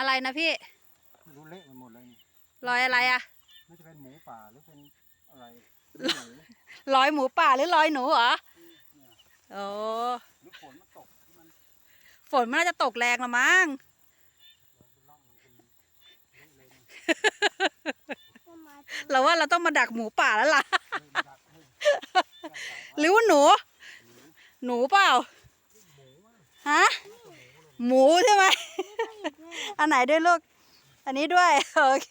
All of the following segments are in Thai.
อะไรนะพี่ไม่รู้เละไปหมดเลยนี่รอยอะไรอะน่าจะเป็นหมูป่าหรือเป็นอะไรหรือหมูรอยหมูป่าหรือรอยหนูเหรอโอ้หรือฝนมันตกที่มันฝนมันน่าจะตกแรงละมั้งร่องมันเป็นเละเลยนี่เราว่าเราต้องมาดักหมูป่าแล้วล่ะเลยมันดักให้หรือว่าหนู หนูเปล่าฮะ หมูใช่ไหม อันไหนด้วยลูก อันนี้ด้วย โอเค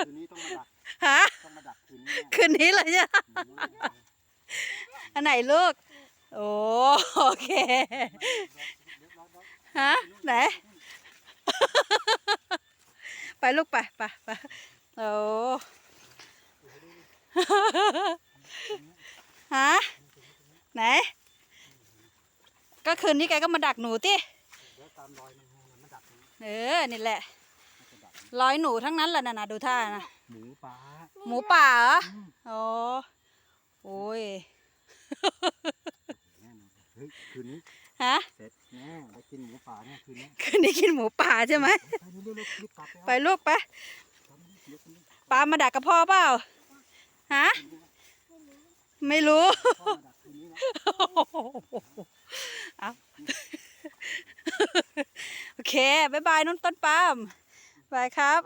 คืนนี้ต้องมาดักฮะต้องมาดักคืนนี้คืนนี้เลยใช่ไหมหมูเนี่ยอันไหนลูก โอ้โอเคฮะไหน ไปลูกไปไปไปโอ้ฮะไหน ก็คืนนี้แกก็มาดักหนูติเดี๋ยวตามรอยมันให้มันมาดักตรงนี้เออ นี่แหละ มันจะดักร้อยหนูทั้งนั้นแหละนะนะดูท่านะ หมูป่าหมูป่าเหรอ อืมโอ้โอ้ย แน่นอนเฮ้ยคืนนี้ฮะ เสร็จแน่ได้กินหมูป่าเนี่ยคืนนี้คืนนี้กินหมูป่าใช่ไหม ไปเร็วๆรีบกลับไปลูกไปเอาเดี๋ยวคนนี้ปลามาดักกับพ่อเปล่า ฮะ ไม่รู้ พ่อมาดักคืนนี้นะ เอาโอ เค บ๊ายบายนุ่นต้นปาล์มบายครับ